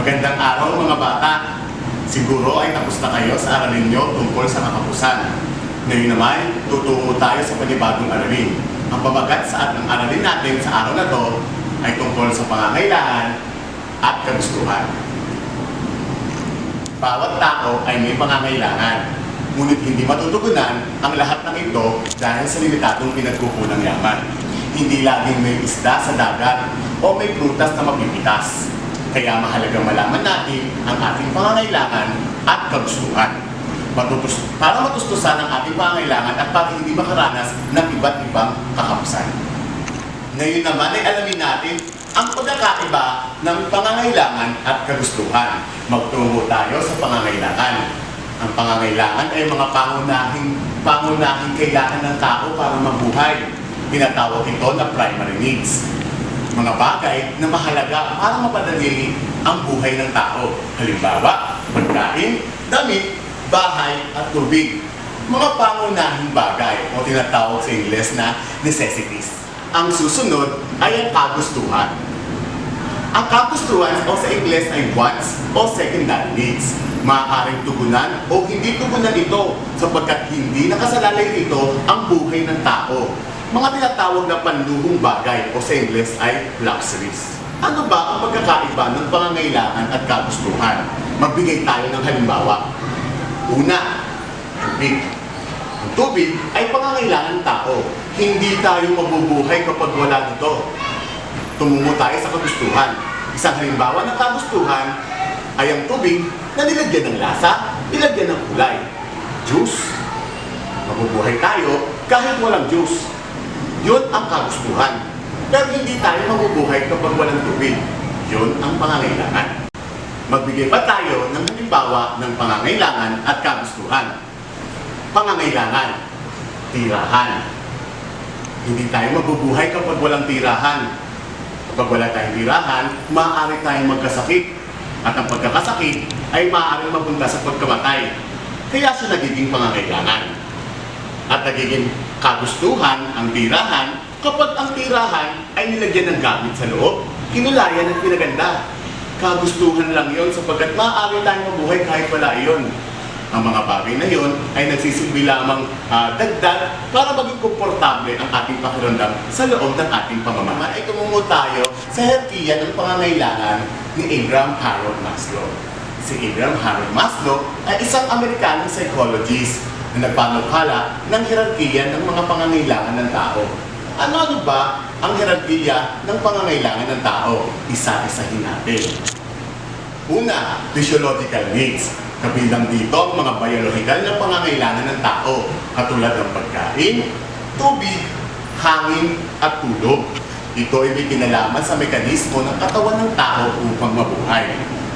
Magandang araw mga bata. Siguro ay tapos na kayo sa aralin nyo tungkol sa kakapusan. Ngayon naman, tutungo tayo sa panibagong aralin. Ang pabagat sa ating aralin natin sa araw na to ay tungkol sa pangangailangan at kagustuhan. Bawat tao ay may pangangailangan, ngunit hindi matutugunan ang lahat ng ito dahil sa limitadong pinagkukulang yaman. Hindi laging may isda sa dagat o may prutas na mapipitas. Kaya mahalagang malaman natin ang ating pangangailangan at kagustuhan. Para matustusan ang ating pangangailangan at para hindi makaranas ng iba't ibang kakapusan. Ngayon naman ay alamin natin ang pagkakaiba ng pangangailangan at kagustuhan. Magtungo tayo sa pangangailangan. Ang pangangailangan ay mga pangunahing, pangunahing kailangan ng tao para mabuhay. Tinatawag ito na primary needs. Mga bagay na mahalaga para mapadali ang buhay ng tao. Halimbawa, pagkain, damit, bahay at tubig. Mga pangunahing bagay o tinatawag sa Ingles na necessities. Ang susunod ay ang kagustuhan. Ang kagustuhan o sa Ingles ay wants o secondary needs. Maaaring tugunan o hindi tugunan ito sapagkat hindi nakasalalay dito ang buhay ng tao. Mga tinatawag na panluhong bagay o sa Ingles ay luxuries. Ano ba ang pagkakaiba ng pangangailangan at kagustuhan? Magbigay tayo ng halimbawa. Una, tubig. Ang tubig ay pangangailangan ng tao. Hindi tayo mabubuhay kapag wala nito. Tumungo tayo sa kagustuhan. Isang halimbawa ng kagustuhan ay ang tubig na nilagyan ng lasa, nilagyan ng kulay. Juice. Mabubuhay tayo kahit walang juice. Kagustuhan. Pero hindi tayo mabubuhay kapag walang tubig. Yun ang pangangailangan. Magbigay pa tayo ng halimbawa ng pangangailangan at kagustuhan. Pangangailangan, tirahan. Hindi tayo mabubuhay kapag walang tirahan. Kapag wala tayong tirahan, maaari tayong magkasakit. At ang pagkakasakit ay maaaring mapunta sa pagkamatay. Kaya siya nagiging pangangailangan. At nagiging kagustuhan ang tirahan kapag ang tirahan ay nilagyan ng gamit sa loob, kinulayan at pinaganda. Kagustuhan lang yon sapagkat maaari tayong mabuhay kahit wala iyon. Ang mga bagay na yon ay nagsisilbi lamang ah, dagdag para maging komportable ang ating pakiramdam sa loob ng ating pamamahay. Ay tumungo tayo sa hierarkiya ng pangangailangan ni Abraham Harold Maslow. Si Abraham Harold Maslow ay isang Amerikanong psychologist na nagpanukala ng hierarkiya ng mga pangangailangan ng tao. Ano-ano ba ang hierarkiya ng pangangailangan ng tao? Isa-isahin natin. Una, physiological needs. Kabilang dito ang mga biological na pangangailangan ng tao, katulad ng pagkain, tubig, hangin, at tulog. Ito ay may kinalaman sa mekanismo ng katawan ng tao upang mabuhay.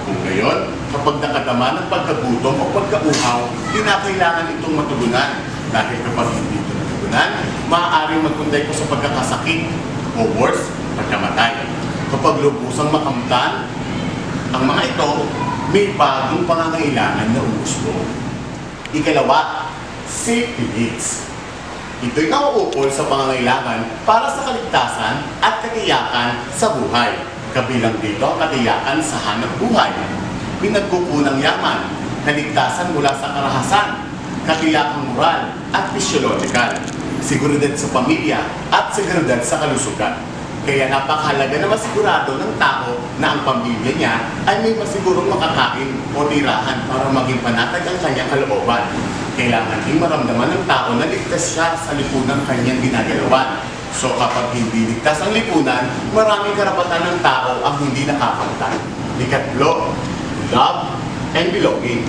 Kung ngayon, kapag nakadama ng pagkagutom o pagkauhaw, kinakailangan itong matugunan. Dahil kapag hindi natugunan, maaaring magkunday ko sa pagkakasakit o worse, pagkamatay. Kapag lubusang makamtan, ang mga ito may bagong pangangailangan na gusto. Ikalawa, safety needs. Ito'y nauukol sa pangangailangan para sa kaligtasan at katiyakan sa buhay. Kabilang dito ang katiyakan sa hanap buhay, pinagkukunang yaman, kaligtasan mula sa karahasan, katiyakang moral at physiological, seguridad sa pamilya at seguridad sa kalusugan. Kaya napakahalaga na masigurado ng tao na ang pamilya niya ay may masigurong makakain o tirahan para maging panatag ang kanyang kalooban. Kailangan din maramdaman ng tao na ligtas siya sa lipunan kanyang ginagalawan. So kapag hindi ligtas ang lipunan, maraming karapatan ng tao ang hindi nakakantay. Ikatlo, love and belonging.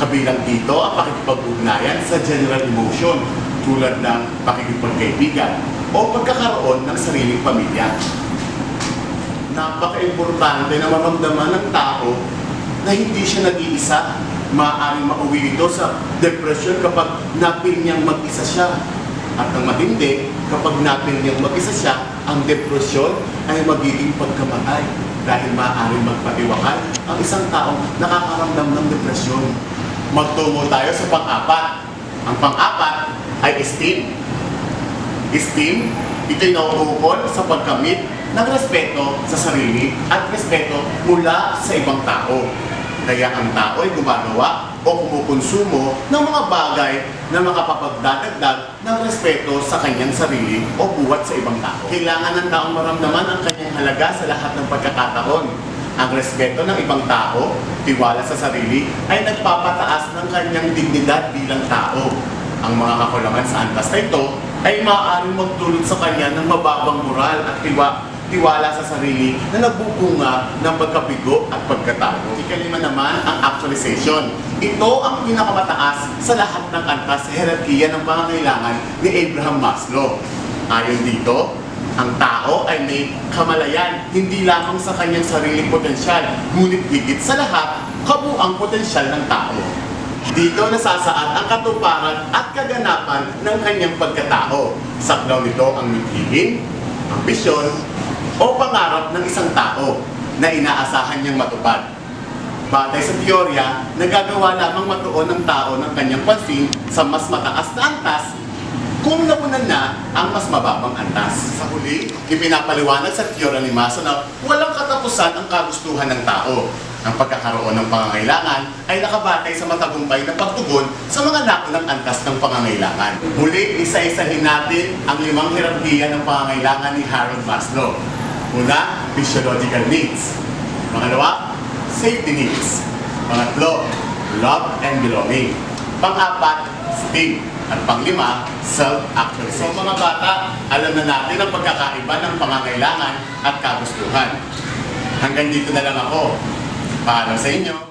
Kabilang dito ang pakikipag-ugnayan sa general emotion tulad ng pakikipagkaibigan o pagkakaroon ng sariling pamilya. Napaka-importante na maramdaman ng tao na hindi siya nag-iisa. Maaaring mauwi ito sa depression kapag napil niyang mag-isa siya. At ang matindi, kapag napil niyang mag-isa siya, ang depresyon ay magiging pagkamatay dahil maaaring magpatiwakal ang isang taong nakakaramdam ng depresyon. Magtungo tayo sa pang-apat. Ang pang-apat ay esteem. Esteem, ito'y nauukol sa pagkamit ng respeto sa sarili at respeto mula sa ibang tao. Kaya ang tao ay gumagawa o kumukonsumo ng mga bagay na makapagdadagdag ng respeto sa kanyang sarili o buwat sa ibang tao. Kailangan ng taong maramdaman ang kanyang halaga sa lahat ng pagkakataon. Ang respeto ng ibang tao, tiwala sa sarili, ay nagpapataas ng kanyang dignidad bilang tao. Ang mga kakulangan sa antas na ito ay maaaring magdulot sa kanya ng mababang moral at tiwa, tiwala sa sarili na nagbubunga ng pagkabigo at pagkatago. Ikalima naman ang actualization. Ito ang pinakamataas sa lahat ng antas sa hierarkiya ng pangangailangan ni Abraham Maslow. Ayon dito, ang tao ay may kamalayan hindi lamang sa kanyang sariling potensyal, ngunit higit sa lahat, kabuang potensyal ng tao. Dito nasasaad ang katuparan at kaganapan ng kanyang pagkatao. Saklaw nito ang mithiin, ambisyon, o pangarap ng isang tao na inaasahan niyang matupad. Batay sa teorya, nagagawa lamang matuon ng tao ng kanyang pansin sa mas mataas na antas kung napunan na ang mas mababang antas. Sa huli, ipinapaliwanag sa teorya ni Maso na walang katapusan ang kagustuhan ng tao. Ang pagkakaroon ng pangangailangan ay nakabatay sa matagumpay na pagtugon sa mga naunang antas ng pangangailangan. Muli, isa-isahin natin ang limang hierarkiya ng pangangailangan ni Harold Maslow. Una, physiological needs. Pangalawa, safety needs. Pangatlo, love and belonging. Pang-apat, esteem. At panglima, self-actualization. So mga bata, alam na natin ang pagkakaiba ng pangangailangan at kagustuhan. Hanggang dito na lang ako. Paalam sa inyo.